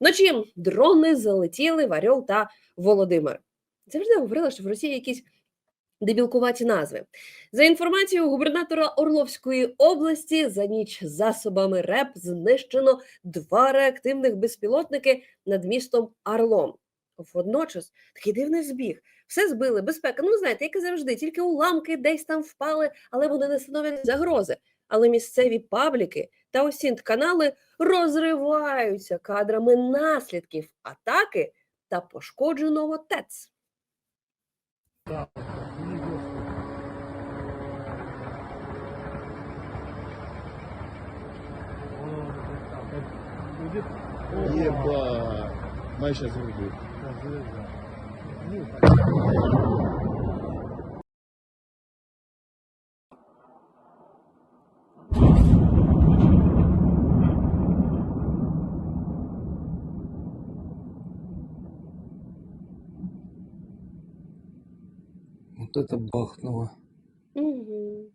Вночі дрони залетіли в Орел та Володимир. Завжди говорила, що в Росії якісь дебілкуваті назви. За інформацією губернатора Орловської області, за ніч засобами РЕП знищено два реактивних безпілотники над містом Орлом. Водночас такий дивний збіг. Все збили, безпека. Ну, знаєте, як і завжди, тільки уламки десь там впали, але вони не становлять загрози. Але місцеві пабліки та осінт канали розриваються кадрами наслідків атаки та пошкодженого ТЕЦ. Ебать. Моя сейчас это бахнуло. Угу.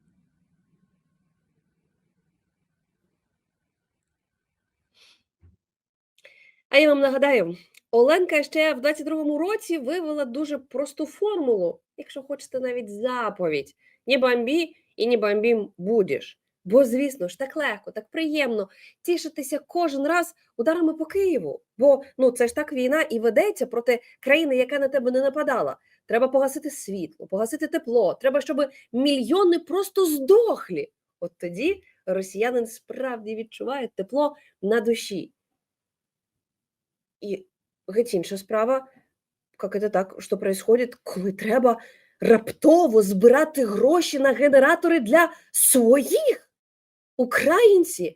А я вам нагадаю, Оленка ще в 22-му році вивела дуже просту формулу, якщо хочете навіть заповідь: не бомбі і не бомбім будеш. Бо, звісно ж, так легко, так приємно тішитися кожен раз ударами по Києву. Бо ну це ж так війна і ведеться проти країни, яка на тебе не нападала. Треба погасити світло, погасити тепло. Треба, щоб мільйони просто здохлі. От тоді росіянин справді відчуває тепло на душі. І геть інша справа, як це так, що происходит, коли треба раптово збирати гроші на генератори для своїх. Українці,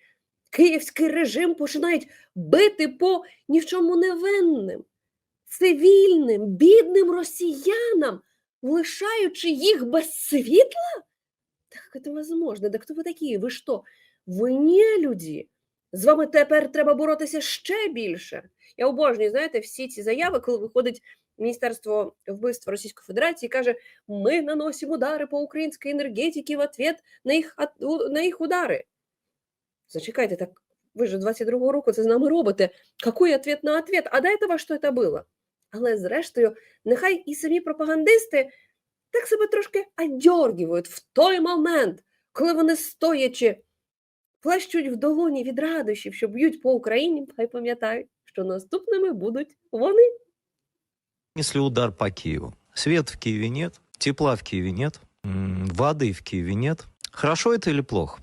київський режим починають бити по ні в чому невинним, цивільним, бідним росіянам, лишаючи їх без світла? Так це возможно. Да хто ви такі? Ви що? Ви не люди. З вами тепер треба боротися ще більше. Я обожнюю, знаєте, всі ці заяви, коли виходить Міністерство вбивства Російської Федерації каже: ми наносимо удари по українській енергетиці в ответ на їх, на їх удари. Зачекайте, так ви ж 22-го року це з нами робите. Какой ответ на ответ? А до этого що це було? Але зрештою, нехай і самі пропагандисти так себе трошки одьоргівують в той момент, коли вони стоячи плещуть в долоні від радощів, що б'ють по Україні, хай пам'ятають, що наступними будуть вони. Нанесли удар по Киеву. Свет в Киеве нет, тепла в Киеве нет, м, воды в Киеве нет. Хорошо это или плохо?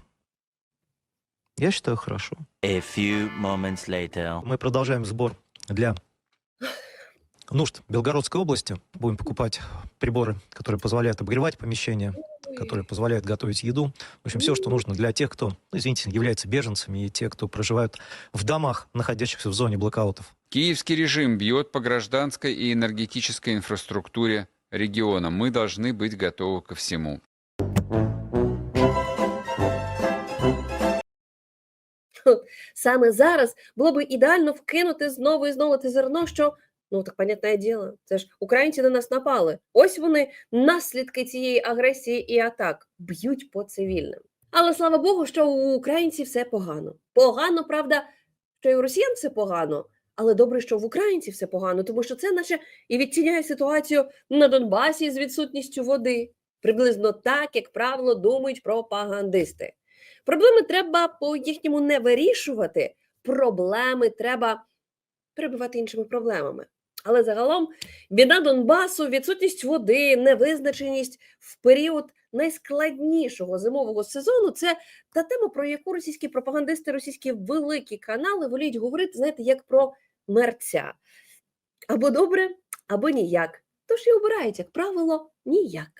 Я считаю, хорошо. A few moments later. Мы продолжаем сбор для нужд Белгородской области. Будем покупать приборы, которые позволяют обогревать помещения, которые позволяют готовить еду. В общем, все, что нужно для тех, кто, ну, извините, является беженцами и те, кто проживают в домах, находящихся в зоне блокаутов. Киевский режим бьет по гражданской и энергетической инфраструктуре региона. Мы должны быть готовы ко всему. Саме зараз було б ідеально вкинути знову і знову те зерно, що ну так понятне діло, це ж українці на нас напали. Ось вони наслідки цієї агресії і атак б'ють по цивільним. Але слава Богу, що у українців все погано. Погано, правда, що і у росіян все погано. Але добре, що в українців все погано, тому що це наче і відтіняє ситуацію на Донбасі з відсутністю води. Приблизно так, як правило, думають пропагандисти. Проблеми треба по їхньому не вирішувати, проблеми треба перебивати іншими проблемами. Але загалом біда Донбасу, відсутність води, невизначеність в період найскладнішого зимового сезону це та тема, про яку російські пропагандисти, російські великі канали воліють говорити, знаєте, як про мерця. Або добре, або ніяк. Тож і обирають, як правило, ніяк.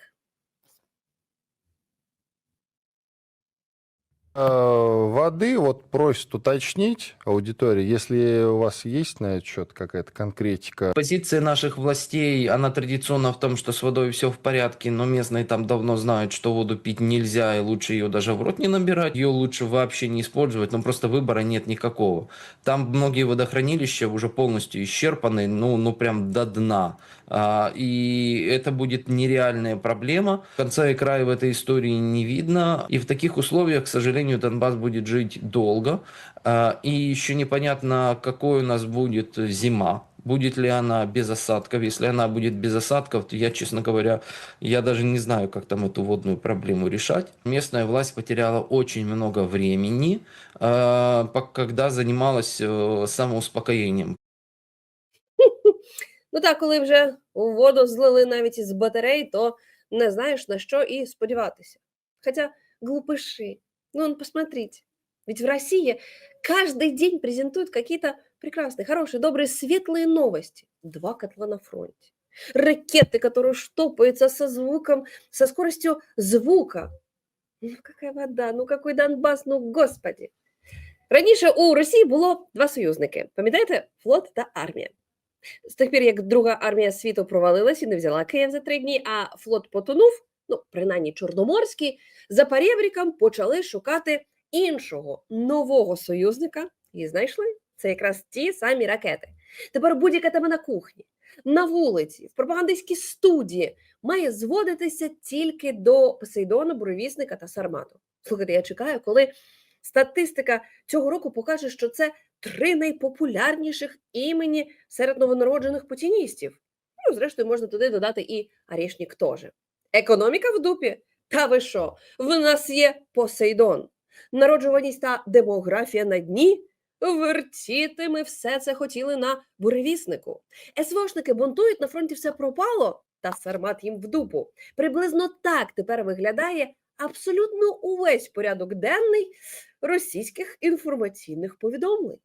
Воды вот просят уточнить аудитория, если у вас есть на этот счет какая-то конкретика. Позиция наших властей, она традиционно в том, что с водой все в порядке, но местные там давно знают, что воду пить нельзя, и лучше ее даже в рот не набирать, ее лучше вообще не использовать, но просто выбора нет никакого. Там многие водохранилища уже полностью исчерпаны, ну, ну прям до дна. А, и это будет нереальная проблема. Конца и края в этой истории не видно. И в таких условиях, к сожалению, сожалению, Донбасс будет жить долго. А, И еще непонятно, какой у нас будет зима. Будет ли она без осадков? Если она будет без осадков, то я, честно говоря, я даже не знаю, как там эту водную проблему решать. Местная власть потеряла очень много времени, а, пок- когда занималась э, самоуспокоением. Ну так, коли вже у воду злили навіть із батарей, то не знаєш на що і сподіватися. Хотя глупыши. Ну, ну, посмотрите. Ведь в России каждый день презентуют какие-то прекрасные, хорошие, добрые, светлые новости. Два котла на фронте. Ракеты, которые штопаются со звуком, со скоростью звука. Ну, какая вода, ну какой Донбас, ну господи. Раніше у Росії було два союзники. Пам'ятаєте? Флот та армія. З тих пір, як Друга армія світу провалилась і не взяла Київ за три дні, а флот потонув, ну, принаймні Чорноморський, за перебріком почали шукати іншого нового союзника і знайшли. Це якраз ті самі ракети. Тепер будь-яка тема на кухні, на вулиці, в пропагандистській студії має зводитися тільки до Посейдона, Буревісника та Сармату. Слухайте, я чекаю, коли статистика цього року покаже, що це три найпопулярніших імені серед новонароджених путіністів. Ну, зрештою, можна туди додати і Арішнік теж. Економіка в дупі? Та ви що? В нас є Посейдон. Народжуваність та демографія на дні. Вертіти ми все це хотіли на буревіснику. СВОшники бунтують, на фронті все пропало, та сармат їм в дупу. Приблизно так тепер виглядає абсолютно увесь порядок денний російських інформаційних повідомлень.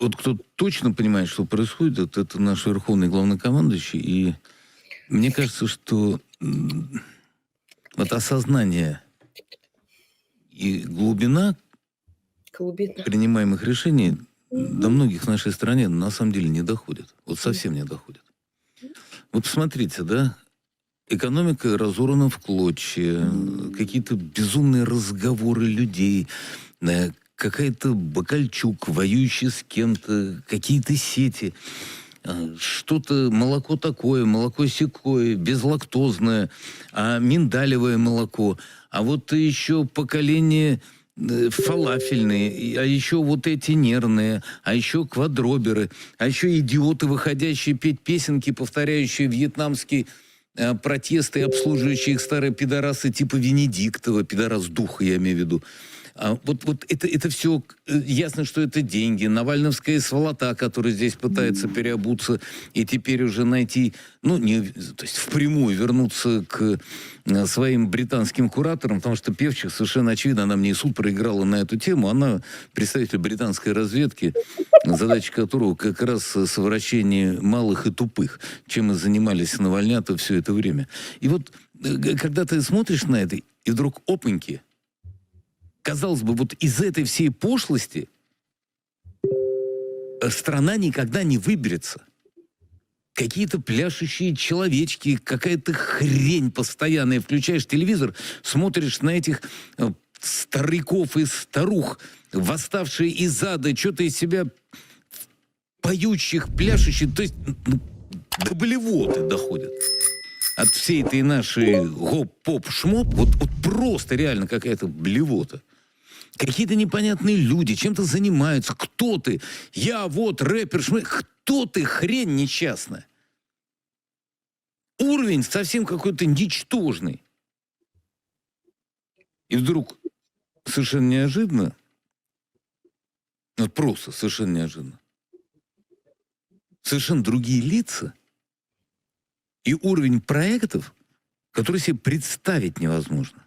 Вот кто точно понимает, что происходит, это, это наш верховный главнокомандующий. И мне кажется, что вот осознание и глубина Клубіна. принимаемых решений до многих в нашей стране на самом деле не доходят. Вот совсем не доходят. Вот посмотрите, да, экономика разорвана в клочья, какие-то безумные разговоры людей, э, какая-то Бакальчук, воюющий с кем-то, какие-то сети, что-то молоко такое, молоко секое, безлактозное, а миндалевое молоко, а вот еще поколение э, фалафельные, а еще вот эти нервные, а еще квадроберы, а еще идиоты, выходящие петь песенки, повторяющие вьетнамские э, протесты, обслуживающие их старые пидорасы типа Венедиктова, пидорас духа, я имею в виду. А вот, вот это, это все ясно, что это деньги. Навальновская сволота, которая здесь пытается переобуться и теперь уже найти, ну, не, то есть впрямую вернуться к э, своим британским кураторам, потому что Певчих совершенно очевидно, она мне и суд проиграла на эту тему. Она представитель британской разведки, задача которого как раз совращение малых и тупых, чем и занимались Навальнята все это время. И вот э, когда ты смотришь на это, и вдруг опаньки, казалось бы, вот из этой всей пошлости страна никогда не выберется. Какие-то пляшущие человечки, какая-то хрень постоянная. Включаешь телевизор, смотришь на этих э, стариков и старух, восставшие из ада, что-то из себя поющих, пляшущих. То есть ну, до блевоты доходят от всей этой нашей гоп-поп-шмоп, вот, вот просто реально какая-то блевота. Какие-то непонятные люди чем-то занимаются. Кто ты? Я вот рэпер, шмэ... Кто ты, хрень несчастная? Уровень совсем какой-то ничтожный. И вдруг совершенно неожиданно, вот просто совершенно неожиданно, совершенно другие лица и уровень проектов, который себе представить невозможно.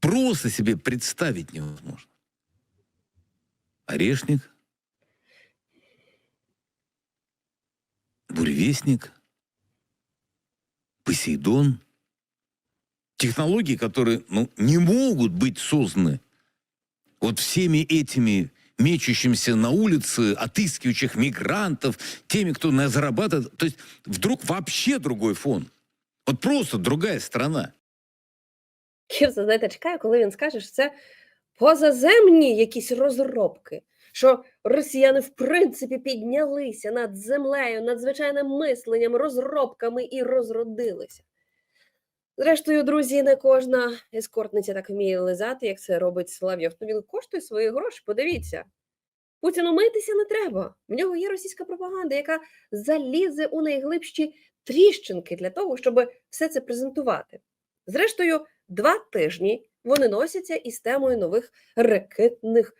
Просто себе представить невозможно. Орешник, Буревестник, Посейдон. Технологии, которые ну, не могут быть созданы вот всеми этими мечущимся на улице, отыскивающих мигрантов, теми, кто на зарабатывает. То есть вдруг вообще другой фон. Вот просто другая страна. Кірса, знаєте, чекаю, коли він скаже, що це позаземні якісь розробки, що росіяни в принципі піднялися над землею, над звичайним мисленням, розробками і розродилися. Зрештою, друзі, не кожна ескортниця так вміє лизати, як це робить Соловйов. Автомобіль коштує свої гроші, подивіться. Путіну митися не треба. В нього є російська пропаганда, яка залізе у найглибші тріщинки для того, щоб все це презентувати. Зрештою, два тижні вони носяться із темою нових ракетних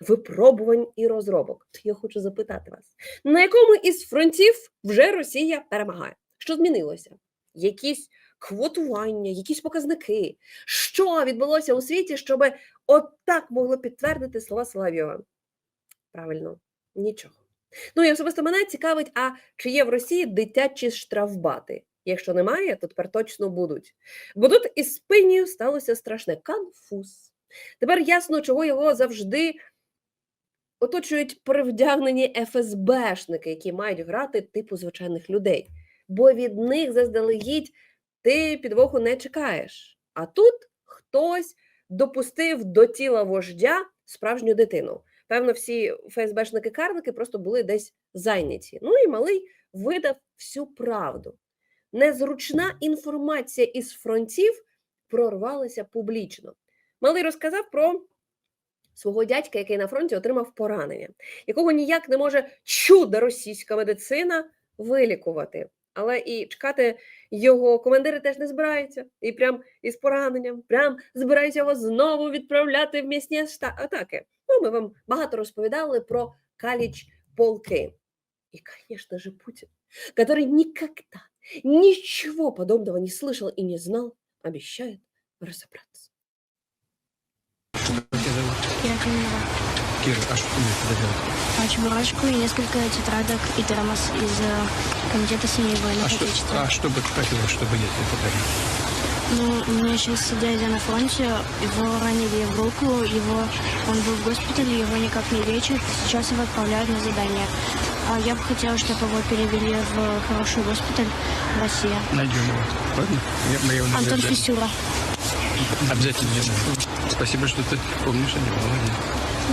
випробувань і розробок. Я хочу запитати вас, на якому із фронтів вже Росія перемагає? Що змінилося? Якісь квотування, якісь показники? Що відбулося у світі, щоб отак могло підтвердити слова Соловйова? Правильно, нічого. Ну і особисто мене цікавить, а чи є в Росії дитячі штрафбати? Якщо немає, то тепер точно будуть. Бо тут із спинію сталося страшне конфуз. Тепер ясно, чого його завжди оточують перевдягнені ФСБшники, які мають грати типу звичайних людей. Бо від них заздалегідь ти підвоху не чекаєш. А тут хтось допустив до тіла вождя справжню дитину. Певно, всі ФСБшники-карники просто були десь зайняті. Ну і малий видав всю правду. Незручна інформація із фронтів прорвалася публічно. Малий розказав про свого дядька, який на фронті отримав поранення, якого ніяк не може чудо російська медицина вилікувати. Але і чекати його командири теж не збираються. І прям із пораненням, прям збираються його знову відправляти в м'ясні шта- атаки. Ну, ми вам багато розповідали про каліч полки. И, конечно же, Путин, который никогда ничего подобного не слышал и не знал, обещает разобраться. Кира Климова. Кира, а что мне туда делать? А чебурашку и несколько тетрадок и термос из э, комитета семьи военных А что, отечества. а что бы ты хотела, чтобы я тебе подарил? Ну, у меня сейчас дядя на фронте, его ранили в руку, его, он был в госпитале, его никак не лечат, сейчас его отправляют на задание. А я бы хотела, чтобы его перевели в хороший госпиталь в России. Найдем его. Ладно? Я, мы его Антон найдем. Фисюра. Обязательно я найду. Спасибо, что ты помнишь о нем. Молодец.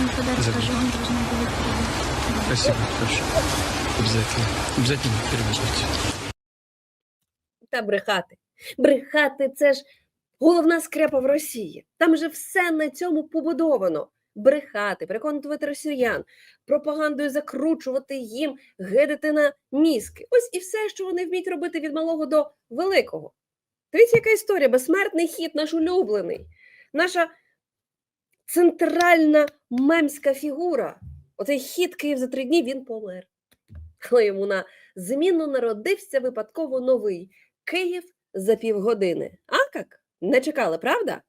Ну, когда Забыл. расскажу, он должен будет перевести. Спасибо, хорошо. Обязательно. Обязательно перевезете. Та брехати. Брехати це ж головна скрепа в Росії. Там же все на цьому побудовано. Брехати, переконувати росіян, пропагандою закручувати їм, гидати на мізки. Ось і все, що вони вміють робити від малого до великого. Дивіться, яка історія, безсмертний хід, наш улюблений, наша центральна мемська фігура. Оцей хід Київ за три дні він помер. Але йому на зміну народився випадково новий Київ за півгодини. А як? Не чекали, правда?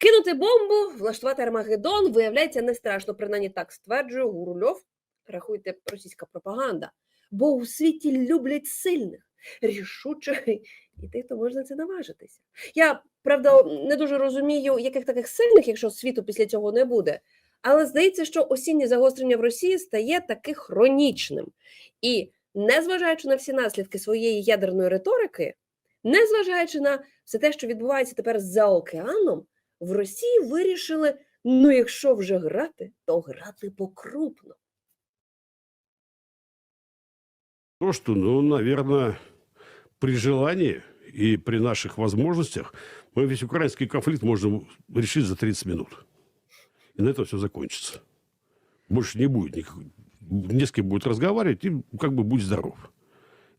Кинути бомбу, влаштувати Армагеддон, виявляється, не страшно, принаймні так стверджує Гурульов. Рахуйте, російська пропаганда. Бо у світі люблять сильних, рішучих і тих, хто може на це наважитися. Я, правда, не дуже розумію, яких таких сильних, якщо світу після цього не буде. Але здається, що осіннє загострення в Росії стає таки хронічним. І незважаючи на всі наслідки своєї ядерної риторики, незважаючи на все те, що відбувається тепер за океаном, в Росії вирішили: ну, якщо вже грати, то грати покрупно. То, что, ну, наверное, при желании и при наших возможностях мы весь украинский конфликт можем решить за 30 минут. И на этом все закончится. Больше не будет никак. Не с кем будет разговаривать, и как бы будь здоров.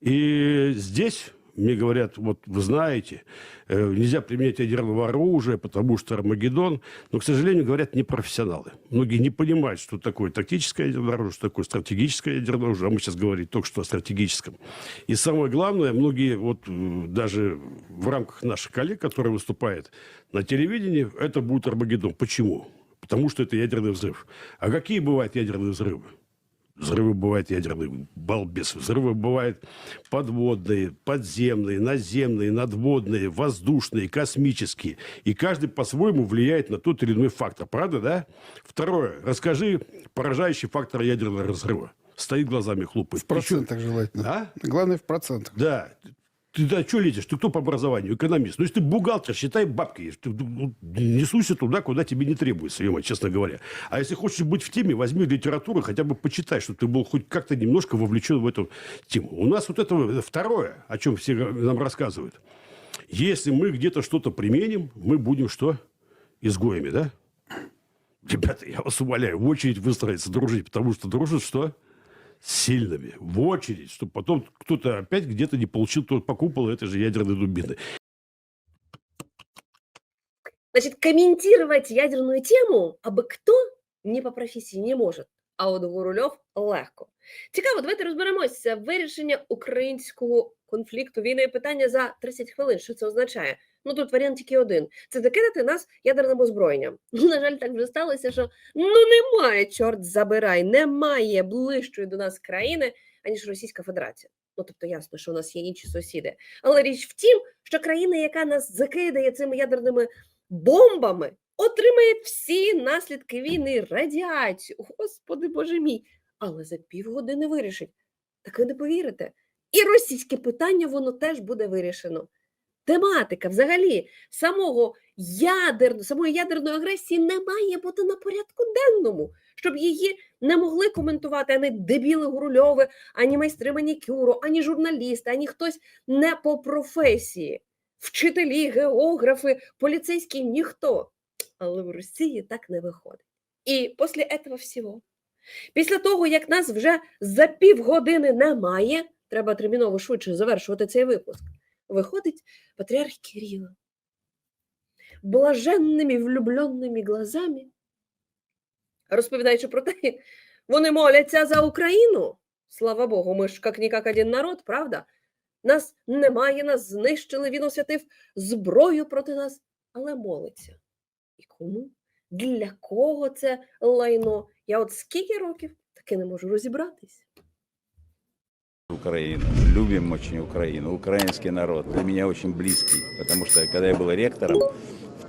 И здесь мне говорят, вот вы знаете, э, нельзя применять ядерного оружия, потому что Армагеддон. Но, к сожалению, говорят непрофессионалы. Многие не понимают, что такое тактическое ядерное оружие, что такое стратегическое ядерное оружие. А мы сейчас говорим только что о стратегическом. И самое главное, многие вот э, даже в рамках наших коллег, которые выступают на телевидении, это будет Армагеддон. Почему? Потому что это ядерный взрыв. А какие бывают ядерные взрывы? Взрывы бывают ядерные, балбес. Взрывы бывают подводные, подземные, наземные, надводные, воздушные, космические. И каждый по-своему влияет на тот или иной фактор. Правда, да? Второе. Расскажи поражающий фактор ядерного взрыва. Стоит глазами хлопает. В процентах желательно. А? Главное в процентах. Да. Ты да, что лезешь? Ты кто по образованию? Экономист. Ну, если ты бухгалтер, считай бабки. Ты, ну, не суйся туда, куда тебе не требуется, ё честно говоря. А если хочешь быть в теме, возьми литературу, хотя бы почитай, чтобы ты был хоть как-то немножко вовлечен в эту тему. У нас вот это второе, о чем все нам рассказывают. Если мы где-то что-то применим, мы будем что? Изгоями, да? Ребята, я вас умоляю, в очередь выстроиться, дружить, потому что дружат что? С сильными. В очередь, чтобы потом кто-то опять где-то не получил тот по куполу этой же ядерной дубины. Значит, комментировать ядерную тему аби хто не по професії не може. А от Гурульов легко. Цікаво, давайте розберемося. Вирішення українського конфлікту, війни і питання за 30 хвилин. Що це означає? Ну тут варіант тільки один: це закидати нас ядерним озброєнням. Ну, на жаль, так вже сталося, що ну немає, чорт забирай, немає ближчої до нас країни, аніж Російська Федерація. Ну тобто ясно, що у нас є інші сусіди. Але річ в тім, що країна, яка нас закидає цими ядерними бомбами, отримає всі наслідки війни, радіацію. Господи Боже мій. Але за півгодини вирішить. Так ви не повірите. І російське питання воно теж буде вирішено. Тематика взагалі самого ядер... самої ядерної агресії не має бути на порядку денному, щоб її не могли коментувати ані дебіли Гурульови, ані майстри манікюру, ані журналісти, ані хтось не по професії. Вчителі, географи, поліцейські ніхто. Але в Росії так не виходить. І після цього всього, після того, як нас вже за півгодини немає, треба терміново швидше завершувати цей випуск. Виходить патріарх Кирило, блаженними влюбленими глазами, розповідаючи про те, вони моляться за Україну. Слава Богу, ми ж як нікак один народ, правда? Нас немає, нас знищили, він освятив зброю проти нас, але молиться. І кому? Для кого це лайно? Я от скільки років таки не можу розібратись. Украину. Любим очень Украину. Украинский народ для меня очень близкий. Потому что когда я был ректором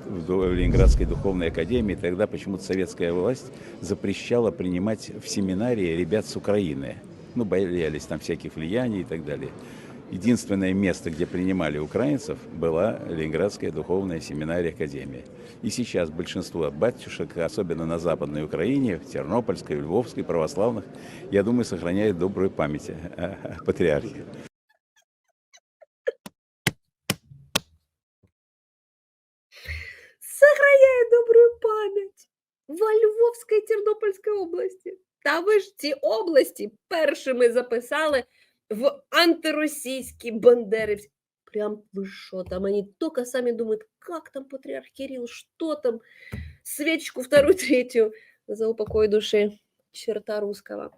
в Ленинградской духовной академии, тогда почему-то советская власть запрещала принимать в семинарии ребят с Украины. Ну, боялись там всяких влияний и так далее. Единственное место, где принимали украинцев, была Ленинградская духовная семинария Академия. И сейчас большинство батюшек, особенно на Западной Украине, в Тернопольской, в Львовской, православных, я думаю, сохраняют добрую память о, о патриархе. Сохраняє добру пам'ять во Львовській Тернопільській області. Та ви ж ці області першими записали в антиросійські бандерівські. Прям вы что там, они только сами думают, как там патриарх Кирилл, что там, свечку вторую, третью за упокой души черта русского.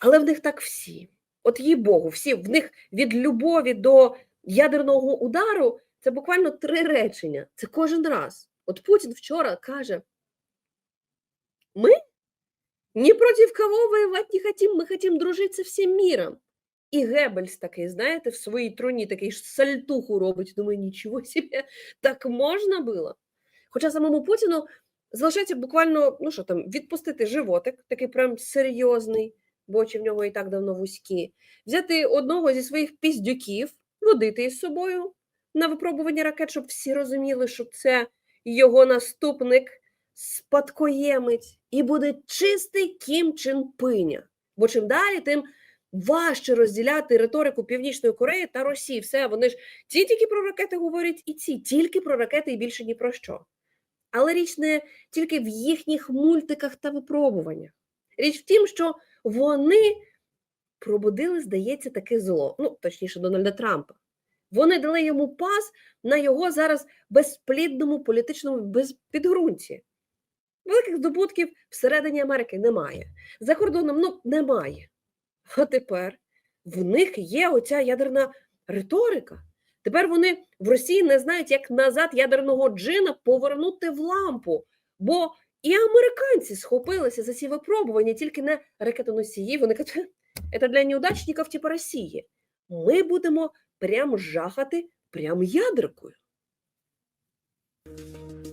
Але в них так всі. От їй Богу, всі в них від любові до ядерного удару це буквально три речення. Це кожен раз. От Путін вчора каже: ми ні проти кого воювати не хотим, ми хотим дружити з всім міром. І Геббельс такий, знаєте, в своїй троні такий сальтуху робить. Думаю, нічого собі, так можна було. Хоча самому Путіну залишається буквально, ну що там, відпустити животик, такий прям серйозний, бо очі в нього і так давно вузькі, взяти одного зі своїх піздюків, водити із собою на випробування ракет, щоб всі розуміли, що це його наступник, спадкоємець, і буде чистий Кім Чен Пиня. Бо чим далі, тим важче розділяти риторику Північної Кореї та Росії. Все, вони ж ці тільки про ракети говорять, і ці тільки про ракети і більше ні про що. Але річ не тільки в їхніх мультиках та випробуваннях. Річ в тім, що вони пробудили, здається, таке зло. Ну, точніше, Дональда Трампа. Вони дали йому пас на його зараз безплідному політичному безпідґрунті. Великих здобутків всередині Америки немає. За кордоном ну, немає. А тепер в них є оця ядерна риторика. Тепер вони в Росії не знають, як назад ядерного джина повернути в лампу. Бо і американці схопилися за ці випробування, тільки не ракетоносії. Вони кажуть, це для неудачників типу Росії. Ми будемо прям жахати прям ядеркою.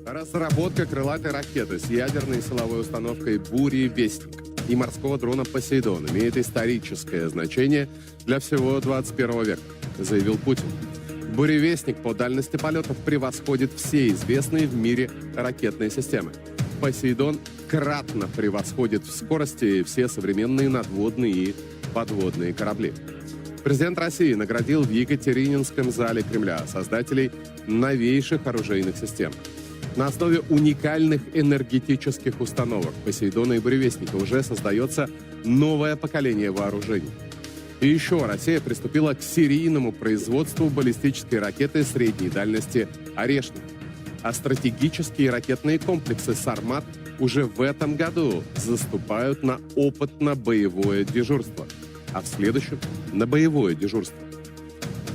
Разработка крылатой ракеты с ядерной силовой установкой «Бури Вестник» и морского дрона «Посейдон» имеет историческое значение для всего 21 века, заявил Путин. «Буревестник» по дальности полетов превосходит все известные в мире ракетные системы. «Посейдон» кратно превосходит в скорости все современные надводные и подводные корабли. Президент России наградил в Екатерининском зале Кремля создателей новейших оружейных систем. На основе уникальных энергетических установок Посейдона и Буревестника уже создается новое поколение вооружений. И еще Россия приступила к серийному производству баллистической ракеты средней дальности «Орешник». А стратегические ракетные комплексы «Сармат» уже в этом году заступают на опытно-боевое дежурство, а в следующем – на боевое дежурство.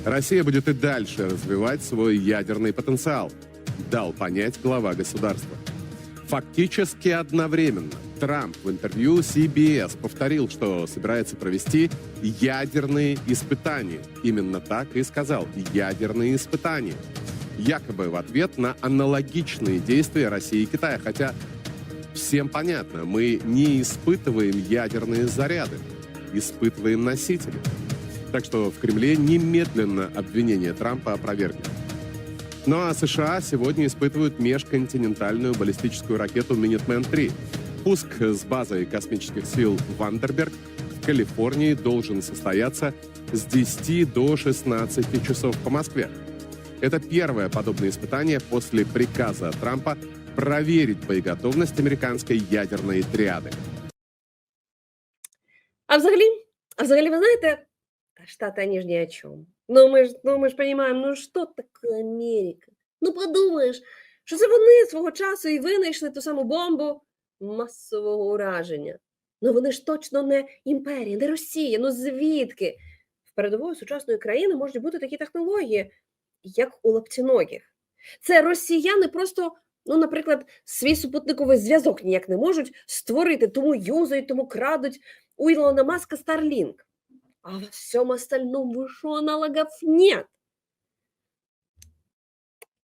Россия будет и дальше развивать свой ядерный потенциал, дал понять глава государства. Фактически одновременно Трамп в интервью CBS повторил, что собирается провести ядерные испытания. Именно так и сказал – ядерные испытания. Якобы в ответ на аналогичные действия России и Китая. Хотя всем понятно, мы не испытываем ядерные заряды, испытываем носители. Так что в Кремле немедленно обвинение Трампа опровергли. Ну а США сегодня испытывают межконтинентальную баллистическую ракету «Минитмен-3». Пуск с базой космических сил «Вандерберг» в Калифорнии должен состояться с 10 до 16 часов по Москве. Это первое подобное испытание после приказа Трампа проверить боеготовность американской ядерной триады. А взагалі, а взагалі, ви знаєте, Штаты, они же ни о чем. Ну, ми ж, ну, ми ж розуміємо, ну що таке Америка? Ну, подумаєш, що це вони свого часу і винайшли ту саму бомбу масового ураження. Ну, вони ж точно не імперія, не Росія, ну звідки? В передової сучасної країни можуть бути такі технології, як у лаптіногих. Це росіяни просто, ну, наприклад, свій супутниковий зв'язок ніяк не можуть створити, тому юзають, тому крадуть у Ілона Маска Starlink. А во всем остальном выше аналогов нет.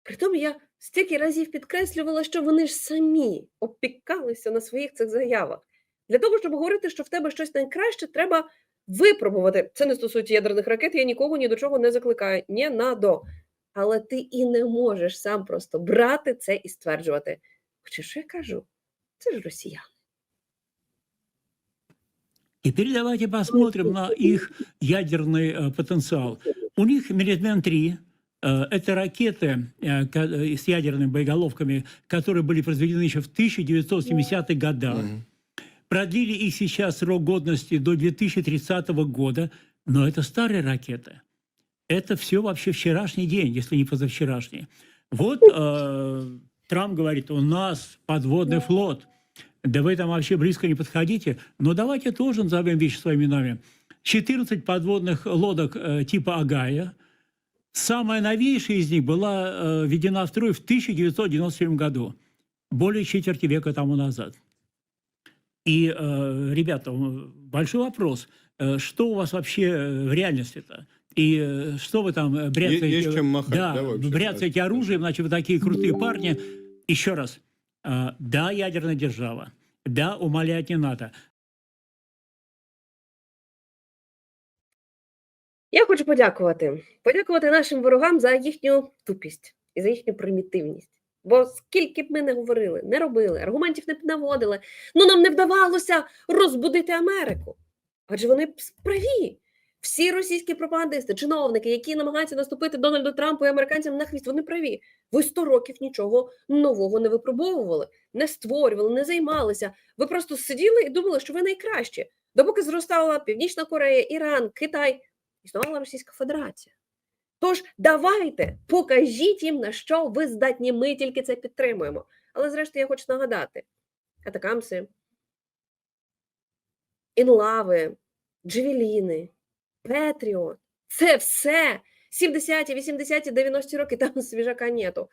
Притом я стільки разів підкреслювала, що вони ж самі опікалися на своїх цих заявах. Для того, щоб говорити, що в тебе щось найкраще, треба випробувати. Це не стосується ядерних ракет, я нікого ні до чого не закликаю. Ні надо. Але ти і не можеш сам просто брати це і стверджувати. Хоча що я кажу? Це ж росіяни. Теперь давайте посмотрим на их ядерный э, потенциал. У них Минитмен-3 э, это ракеты э, с ядерными боеголовками, которые были произведены еще в 1970-х годах. Продлили их сейчас срок годности до 2030 года, но это старые ракеты. Это все вообще вчерашний день, если не позавчерашний. Вот э, Трамп говорит, у нас подводный флот. Да вы там вообще близко не подходите. Но давайте тоже назовем вещи своими именами. 14 подводных лодок э, типа Агая. Самая новейшая из них была э, введена в строй в 1997 году. Более четверти века тому назад. И, э, ребята, большой вопрос. Э, Что у вас вообще э, в реальности-то? И э, что вы там э, бряцаете? есть чем махать, да, да, вообще, бряцаете оружием, значит, вы такие крутые парни. Еще раз. А, Да, ядерная держава. Да, умолять не надо. Я хочу подякувати. Подякувати нашим ворогам за їхню тупість і за їхню примітивність. Бо скільки б ми не говорили, не робили, аргументів не наводили, ну нам не вдавалося розбудити Америку. Адже вони праві. Всі російські пропагандисти, чиновники, які намагаються наступити Дональду Трампу і американцям на хвіст, вони праві. Ви 100 років нічого нового не випробовували, не створювали, не займалися. Ви просто сиділи і думали, що ви найкращі. Допоки зростала Північна Корея, Іран, Китай, існувала Російська Федерація. Тож давайте покажіть їм, на що ви здатні. Ми тільки це підтримуємо. Але зрештою, я хочу нагадати: атакамси, інлави, джевеліни, Петріот це все 70-ті, 80-ті, 90-ті роки, там свіжака нету.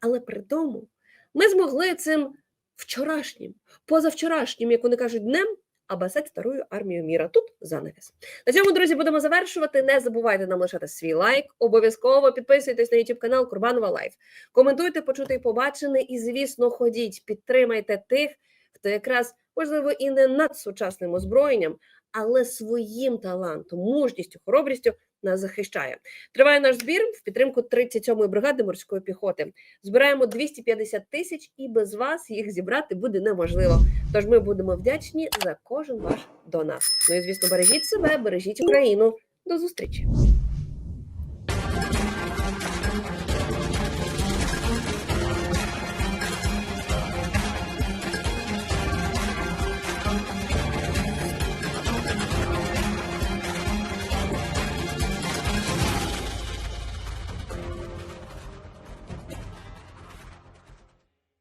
Але при тому ми змогли цим вчорашнім, позавчорашнім, як вони кажуть, днем обасать вторую армію міра. Тут занавіс. На цьому, друзі, будемо завершувати. Не забувайте нам лишати свій лайк. Обов'язково підписуйтесь на YouTube канал Курбанова Лайф. Коментуйте, почути і побачене. І, звісно, ходіть, підтримайте тих, хто якраз можливо і не над сучасним озброєнням, але своїм талантом, мужністю, хоробрістю нас захищає. Триває наш збір в підтримку 37-ї бригади морської піхоти. Збираємо 250 тисяч, і без вас їх зібрати буде неможливо. Тож ми будемо вдячні за кожен ваш донат. Ну і звісно, бережіть себе, бережіть Україну. До зустрічі!